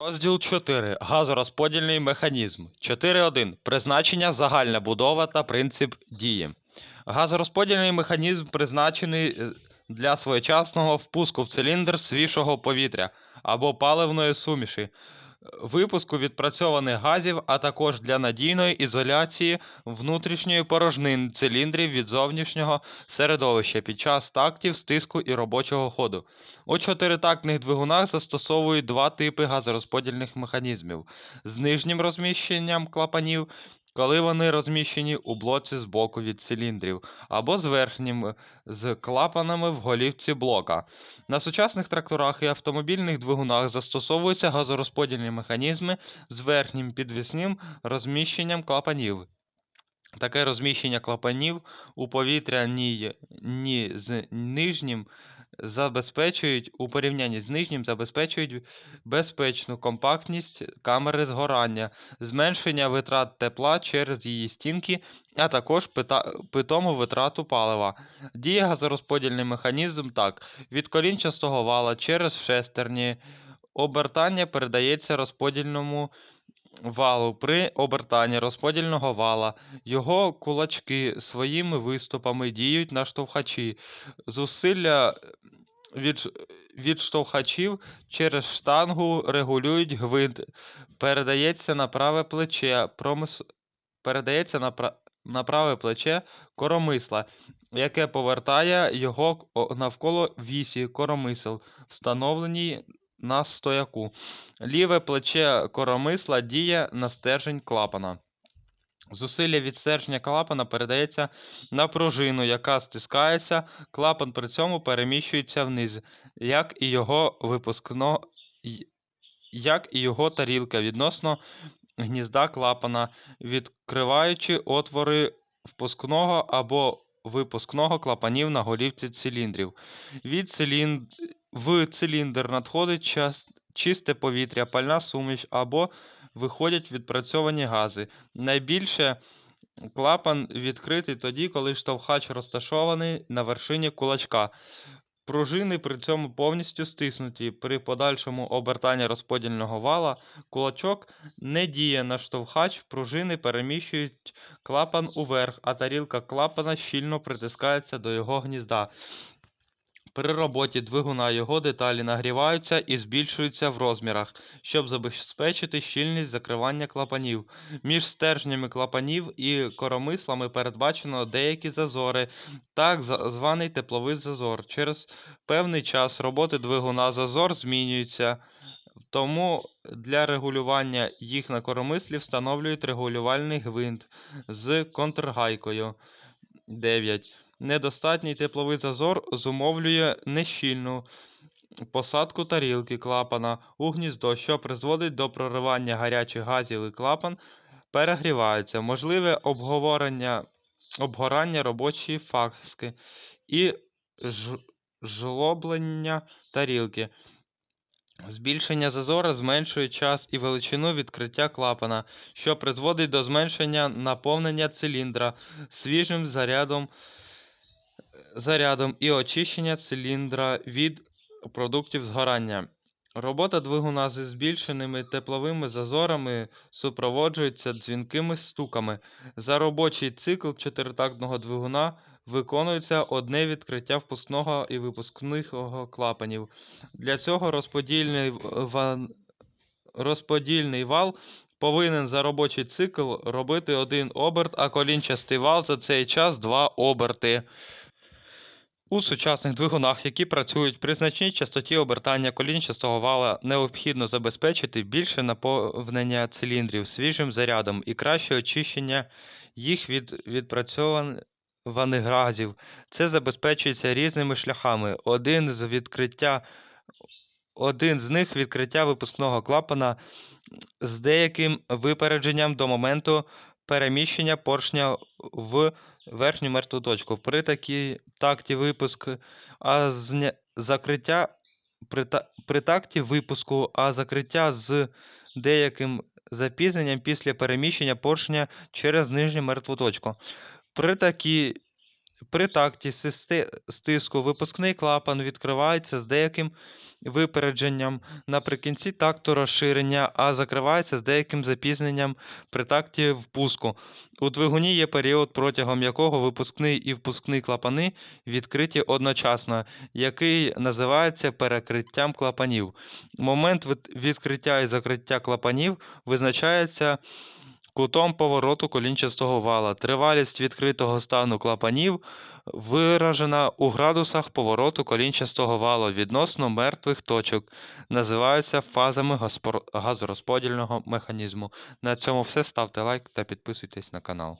Розділ 4. Газорозподільний механізм. 4.1. Призначення, загальна будова та принцип дії. Газорозподільний механізм призначений е, для своєчасного впуску в циліндр свіжого повітря або паливної суміші, випуску відпрацьованих газів, а також для надійної ізоляції внутрішньої порожнин циліндрів від зовнішнього середовища під час тактів, стиску і робочого ходу. У чотиритактних двигунах застосовують два типи газорозподільних механізмів з нижнім розміщенням клапанів, коли вони розміщені у блоці збоку від циліндрів, або з верхнім з клапанами в голівці блока. На сучасних тракторах і автомобільних двигунах застосовуються газорозподільні механізми з верхнім підвісним розміщенням клапанів. Таке розміщення клапанів у повітряній ні з нижнім забезпечують у порівнянні з нижнім забезпечують безпечну компактність камери згорання, зменшення витрат тепла через її стінки, а також питому витрату палива. Діє газорозподільний механізм так: від колінчастого вала через шестерні обертання передається розподільному валу при обертанні розподільного вала. Його кулачки своїми виступами діють на штовхачі. Зусилля від, відштовхачів через штангу регулюють гвинт. Передається на праве плече промис... передається на, пра... на праве плече коромисла, яке повертає його навколо вісі коромисел, встановленій на стояку. Ліве плече коромисла діє на стержень клапана. Зусилля від стержня клапана передається на пружину, яка стискається, клапан при цьому переміщується вниз, як і його випускно... як і його тарілка відносно гнізда клапана, відкриваючи отвори впускного або випускного клапанів на голівці циліндрів. Від цилін... В циліндр надходить час... чисте повітря, пальна суміш або виходять відпрацьовані гази. Найбільше клапан відкритий тоді, коли штовхач розташований на вершині кулачка. Пружини при цьому повністю стиснуті. При подальшому обертанні розподільного вала кулачок не діє на штовхач, пружини переміщують клапан уверх, а тарілка клапана щільно притискається до його гнізда. При роботі двигуна його деталі нагріваються і збільшуються в розмірах, щоб забезпечити щільність закривання клапанів. Між стержнями клапанів і коромислами передбачено деякі зазори, так званий тепловий зазор. Через певний час роботи двигуна зазор змінюється, тому для регулювання їх на коромислі встановлюють регулювальний гвинт з контргайкою. 9. Недостатній тепловий зазор зумовлює нещільну посадку тарілки клапана у гніздо, що призводить до проривання гарячих газів і клапан перегрівається. Можливе обговорення, обгорання робочої фаски і жлоблення тарілки. Збільшення зазора зменшує час і величину відкриття клапана, що призводить до зменшення наповнення циліндра свіжим зарядом, зарядом і очищення циліндра від продуктів згорання. Робота двигуна зі збільшеними тепловими зазорами супроводжується дзвінкими стуками. За робочий цикл чотиритактного двигуна виконується одне відкриття впускного і випускного клапанів. Для цього розподільний, ван- розподільний вал повинен за робочий цикл робити один оберт, а колінчастий вал за цей час два оберти. У сучасних двигунах, які працюють при значній частоті обертання колінчастого вала, необхідно забезпечити більше наповнення циліндрів свіжим зарядом і краще очищення їх від відпрацьованих газів. Це забезпечується різними шляхами. Один з відкриття один з них відкриття випускного клапана з деяким випередженням до моменту переміщення поршня в верхню мертву точку. При такій такті випуск, а зня... закриття при, та... при такті випуску, а закриття з деяким запізненням після переміщення поршня через нижню мертву точку. При такій При такті стиску випускний клапан відкривається з деяким випередженням наприкінці такту розширення, а закривається з деяким запізненням при такті впуску. У двигуні є період, протягом якого випускний і впускний клапани відкриті одночасно, який називається перекриттям клапанів. Момент відкриття і закриття клапанів визначається кутом повороту колінчастого вала. Тривалість відкритого стану клапанів виражена у градусах повороту колінчастого вала відносно мертвих точок, називаються фазами газорозподільного механізму. На цьому все. Ставте лайк та підписуйтесь на канал.